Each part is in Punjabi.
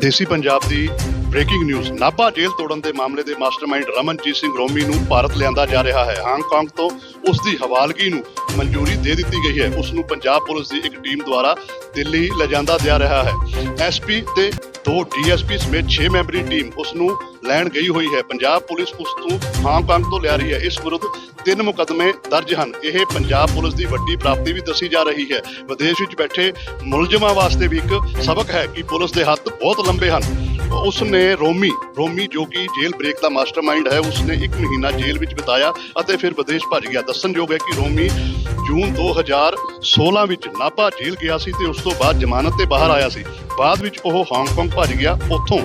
ਦੇਸੀ ਪੰਜਾਬ ਦੀ ਬ੍ਰੇਕਿੰਗ ਨਿਊਜ਼ ਨਾਭਾ ਜੇਲ੍ਹ ਤੋੜਨ ਦੇ ਮਾਮਲੇ ਦੇ ਮਾਸਟਰਮਾਈਂਡ ਰਮਨਜੀਤ ਸਿੰਘ ਰੋਮੀ ਨੂੰ ਭਾਰਤ ਲਿਆਂਦਾ ਜਾ ਰਿਹਾ ਹੈ। ਹਾਂਗਕਾਂਗ ਤੋਂ ਉਸ ਦੀ ਹਵਾਲਗੀ ਨੂੰ ਮਨਜ਼ੂਰੀ ਦੇ ਦਿੱਤੀ ਗਈ ਹੈ। ਉਸ ਨੂੰ ਪੰਜਾਬ ਪੁਲਿਸ ਦੀ ਇੱਕ ਟੀਮ ਦੁਆਰਾ ਦਿੱਲੀ ਲਿਜਾਂਦਾ ਜਾ ਰਿਹਾ ਹੈ। ਐਸਪੀ ਤੇ ਦੋ ਡੀਐਸਪੀ ਸਮੇਤ 6 ਮੈਂਬਰੀ ਟੀਮ ਉਸ ਨੂੰ ਲੈਣ ਗਈ ਹੋਈ ਹੈ। ਪੰਜਾਬ ਪੁਲਿਸ ਉਸ ਨੂੰ ਹਾਂਗਕਾਂਗ ਤੋਂ ਲਿਆ ਰਹੀ ਹੈ। ਇਸ ਵਿਰੁੱਧ ਤਿੰਨ ਮੁਕੱਦਮੇ ਦਰਜ ਹਨ। ਇਹ ਪੰਜਾਬ ਪੁਲਿਸ ਦੀ ਵੱਡੀ ਪ੍ਰਾਪਤੀ ਵੀ ਦੱਸੀ ਜਾ ਰਹੀ ਹੈ। ਵਿਦੇਸ਼ ਵਿੱਚ ਬੈਠੇ ਮੁਲਜ਼ਮਾਂ ਵਾਸਤੇ ਵੀ ਇੱਕ ਸਬਕ ਹੈ ਕਿ ਪੁਲਿਸ ਦੇ ਹੱਥ ਬਹੁਤ ਲੰਬੇ ਹਨ। ਉਸ ਨੇ ਰੋਮੀ ਰੋਮੀ ਜੋ ਕਿ ਜੇਲ੍ਹ ਬ੍ਰੇਕ ਦਾ ਮਾਸਟਰਮਾਈਂਡ ਹੈ ਉਸ ਨੇ ਇੱਕ ਮਹੀਨਾ ਜੇਲ੍ਹ ਵਿੱਚ ਬਿਤਾਇਆ ਅਤੇ ਫਿਰ ਵਿਦੇਸ਼ ਭੱਜ ਗਿਆ। ਦੱਸਣਯੋਗ ਹੈ ਕਿ ਰੋਮੀ ਜੂਨ 2016 ਵਿੱਚ ਨਾਭਾ ਜੇਲ੍ਹ ਗਿਆ ਸੀ ਤੇ ਉਸ ਤੋਂ ਬਾਅਦ ਜ਼ਮਾਨਤ ਤੇ ਬਾਹਰ ਆਇਆ ਸੀ। ਬਾਅਦ ਵਿੱਚ ਉਹ ਹਾਂਗਕਾਂਗ ਭੱਜ ਗਿਆ। ਉੱਥੋਂ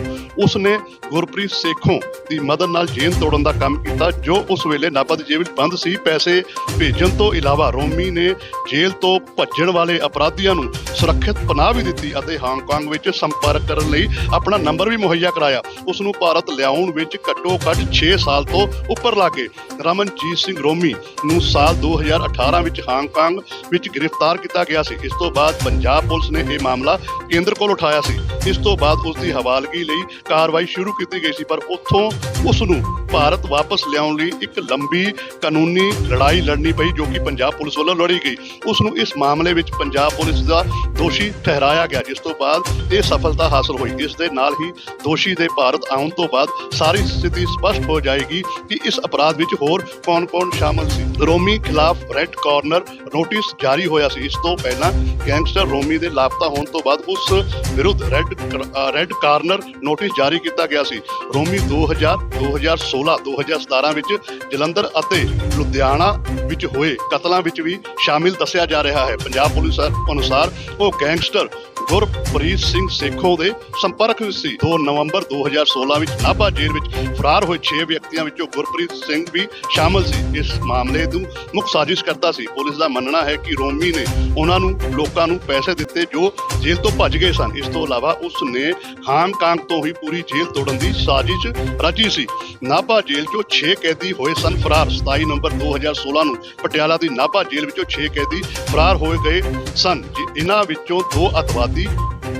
ਉਸ ਨੇ ਗੁਰਪ੍ਰੀਤ ਸੇਖੋਂ ਦੀ ਮਦਦ ਨਾਲ ਜੇਲ੍ਹ ਤੋੜਨ ਦਾ ਕੰਮ ਕੀਤਾ, ਜੋ ਉਸ ਵੇਲੇ ਨਾਭਾ ਦੀ ਜੇਲ੍ਹ ਵਿੱਚ ਬੰਦ ਸੀ। ਪੈਸੇ ਭੇਜਣ ਤੋਂ ਇਲਾਵਾ ਰੋਮੀ ਨੇ ਜੇਲ੍ਹ ਤੋਂ ਭੱਜਣ ਵਾਲੇ ਅਪਰਾਧੀਆਂ ਨੂੰ ਸੁਰੱਖਿਅਤ ਪਨਾਹ ਵੀ ਦਿੱਤੀ ਅਤੇ ਹਾਂਗਕਾਂਗ ਵਿੱਚ ਸੰਪਰਕ ਕਰਨ ਲਈ ਆਪਣਾ ਨੰਬਰ ਵੀ ਮੁਹੱਈਆ ਕਰਾਇਆ। ਉਸ ਨੂੰ ਭਾਰਤ ਲਿਆਉਣ ਵਿੱਚ ਘੱਟੋ ਘੱਟ 6 ਸਾਲ ਤੋਂ ਉੱਪਰ ਲੱਗੇ ਰਮਨਜੀਤ ਸਿੰਘ ਰੋਮੀ ਨੂੰ ਸਾਲ 2018 ਵਿੱਚ ਹਾਂਗਕਾਂਗ ਵਿੱਚ ਗ੍ਰਿਫਤਾਰ ਕੀਤਾ ਗਿਆ ਸੀ। ਇਸ ਤੋਂ ਬਾਅਦ ਪੰਜਾਬ ਪੁਲਿਸ ਨੇ ਇਹ ਮਾਮਲਾ ਕੇਂਦਰ ਕੋਲ ਉਠਾਇਆ ਸੀ। ਇਸ ਤੋਂ ਬਾਅਦ ਉਸ ਦੀ ਹਵਾਲਗੀ ਲਈ ਕਾਰਵਾਈ ਸ਼ੁਰੂ ਕੀਤੀ ਗਈ ਸੀ, ਪਰ ਉੱਥੋਂ ਉਸ ਨੂੰ ਭਾਰਤ ਵਾਪਸ ਲਿਆਉਣ ਲਈ ਇੱਕ ਲੰਬੀ ਕਾਨੂੰਨੀ ਲੜਾਈ ਲੜਨੀ ਪਈ, ਜੋ ਕਿ ਪੰਜਾਬ ਪੁਲਿਸ ਵੱਲੋਂ ਲੜੀ ਗਈ। ਉਸ ਨੂੰ ਇਸ ਮਾਮਲੇ ਵਿੱਚ ਪੰਜਾਬ ਪੁਲਿਸ ਦਾ ਦੋਸ਼ੀ ਠਹਿਰਾਇਆ ਗਿਆ, ਜਿਸ ਤੋਂ ਬਾਅਦ ਇਹ ਸਫਲਤਾ ਹਾਸਲ ਹੋਈ। ਇਸ ਦੇ ਨਾਲ ਹੀ ਦੋਸ਼ੀ ਦੇ ਭਾਰਤ ਆਉਣ ਤੋਂ ਬਾਅਦ ਸਾਰੀ ਸਥਿਤੀ ਸਪਸ਼ਟ ਹੋ ਜਾਏਗੀ ਕਿ ਇਸ ਅਪਰਾਧ ਵਿੱਚ ਹੋਰ ਕੌਣ-ਕੌਣ ਸ਼ਾਮਲ ਸੀ। ਰੋਮੀ ਖਿਲਾਫ ਰੈੱਡ ਕਾਰਨਰ ਨੋਟਿਸ ਜਾਰੀ ਹੋਇਆ ਸੀ। ਇਸ ਤੋਂ ਪਹਿਲਾਂ ਗੈਂਗਸਟਰ ਰੋਮੀ ਦੇ ਲਾਪਤਾ ਹੋਣ ਤੋਂ ਬਾਅਦ ਉਸ ਵਿਰੁੱਧ ਰੈੱਡ ਰੈੱਡ ਕਾਰਨਰ ਨੋਟਿਸ ਜਾਰੀ ਕੀਤਾ ਗਿਆ ਸੀ। ਰੋਮੀ 2000 2016 2017 ਵਿੱਚ ਜਲੰਧਰ ਅਤੇ ਲੁਧਿਆਣਾ ਵਿੱਚ ਹੋਏ ਕਤਲਾਂ ਵਿੱਚ ਵੀ ਸ਼ਾਮਿਲ ਦੱਸਿਆ ਜਾ ਰਿਹਾ ਹੈ। ਪੰਜਾਬ ਪੁਲਿਸ ਅਨੁਸਾਰ ਉਹ ਗੈਂਗਸਟਰ ਗੁਰਪ੍ਰੀਤ ਸਿੰਘ ਸੇਖੋ ਦੇ ਸੰਪਰਕ ਵਿੱਚ ਸੀ। 2 ਨਵੰਬਰ 2016 ਵਿੱਚ ਨਾਭਾ ਜੇਲ੍ਹ ਵਿੱਚ ਫਰਾਰ ਹੋਏ 6 ਵਿਅਕਤੀਆਂ ਵਿੱਚੋਂ ਗੁਰਪ੍ਰੀਤ ਸਿੰਘ ਵੀ ਸ਼ਾਮਲ ਸੀ। ਇਸ ਮਾਮਲੇ ਨੂੰ ਮੁੱਖ ਸਾਜ਼ਿਸ਼ ਕਰਤਾ ਸੀ। ਪੁਲਿਸ ਦਾ ਮੰਨਣਾ ਹੈ ਕਿ ਰੋਮੀ ਨੇ ਉਹਨਾਂ ਨੂੰ ਲੋਕਾਂ ਨੂੰ ਪੈਸੇ ਦਿੱਤੇ ਜੋ ਜੇਲ੍ਹ ਤੋਂ ਭੱਜ ਗਏ ਸਨ। ਇਸ ਤੋਂ ਇਲਾਵਾ ਉਸ ਨੇ ਹਾਂਗਕਾਂਗ ਤੋਂ ਹੀ ਪੂਰੀ ਜੇਲ੍ਹ ਤੋੜਨ ਦੀ ਸਾਜ਼ਿਸ਼ ਰਚੀ ਸੀ। ਨਾਭਾ ਜੇਲ੍ਹ ਚੋਂ 6 ਕੈਦੀ ਹੋਏ ਸਨ ਫਰਾਰ। 27 ਨਵੰਬਰ 2016 ਨੂੰ ਪਟਿਆਲਾ ਦੀ ਨਾਭਾ ਜੇਲ੍ਹ ਵਿੱਚੋਂ 6 ਕੈਦੀ ਫਰਾਰ ਹੋਏ ਗਏ ਸਨ। ਜਿ- ਇਹਨਾਂ ਵਿੱਚੋਂ ਦੋ ਅਤਵਾਦੀ,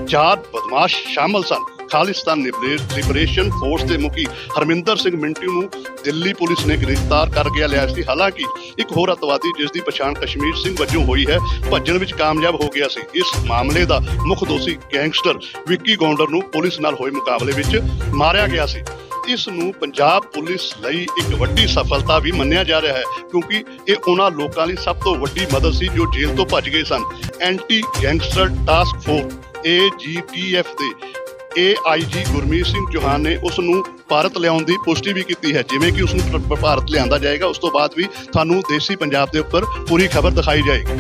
ਚਾਰ ਬਦਮਾਸ਼ ਸ਼ਾਮਲ ਸਨ। ਖਾਲਿਸਤਾਨ ਲਿਬਰੇਸ਼ਨ ਫੋਰਸ ਦੇ ਮੁਖੀ ਹਰਮਿੰਦਰ ਸਿੰਘ ਮਿੰਟੂ ਨੂੰ ਦਿੱਲੀ ਪੁਲਿਸ ਨੇ ਗ੍ਰਿਫਤਾਰ ਕਰ ਗਿਆ ਲਿਆ ਸੀ ਹਾਲਾਂਕਿ ਇੱਕ ਹੋਰ ਅਤਵਾਦੀ ਜਿਸ ਦੀ ਪਛਾਣ ਕਸ਼ਮੀਰ ਸਿੰਘ ਵਜੋਂ ਹੋਈ ਹੈ, ਭੱਜਣ ਵਿੱਚ ਕਾਮਯਾਬ ਹੋ ਗਿਆ ਸੀ। ਇਸ ਮਾਮਲੇ ਦਾ ਮੁੱਖ ਦੋਸ਼ੀ ਗੈਂਗਸਟਰ ਵਿੱਕੀ ਗੌਂਡਰ ਨੂੰ ਪੁਲਿਸ ਨਾਲ ਹੋਏ ਮੁਕਾਬਲੇ ਵਿੱਚ ਮਾਰਿਆ ਗਿਆ ਸੀ। ਇਸ ਨੂੰ ਪੰਜਾਬ ਪੁਲਿਸ ਲਈ ਇੱਕ ਵੱਡੀ ਸਫਲਤਾ ਵੀ ਮੰਨਿਆ ਜਾ ਰਿਹਾ ਹੈ, ਕਿਉਂਕਿ ਇਹ ਉਹਨਾਂ ਲੋਕਾਂ ਲਈ ਸਭ ਤੋਂ ਵੱਡੀ ਮਦਦ ਸੀ ਜੋ ਜੇਲ੍ਹ ਤੋਂ ਭੱਜ ਗਏ ਸਨ। Anti gangster task force AGTF ਦੇ ਏਆਈਜੀ ਗੁਰਮੀਤ ਸਿੰਘ ਚੌਹਾਨ ਨੇ ਉਸ ਨੂੰ ਭਾਰਤ ਲਿਆਉਣ ਦੀ ਪੁਸ਼ਟੀ ਵੀ ਕੀਤੀ ਹੈ। ਜਿਵੇਂ ਕਿ ਉਸ ਨੂੰ ਭਾਰਤ ਲਿਆਂਦਾ ਜਾਏਗਾ, ਉਸ ਤੋਂ ਬਾਅਦ ਵੀ ਤੁਹਾਨੂੰ ਦੇਸੀ ਪੰਜਾਬ ਦੇ ਉੱਪਰ ਪੂਰੀ ਖਬਰ ਦਿਖਾਈ ਜਾਏਗੀ।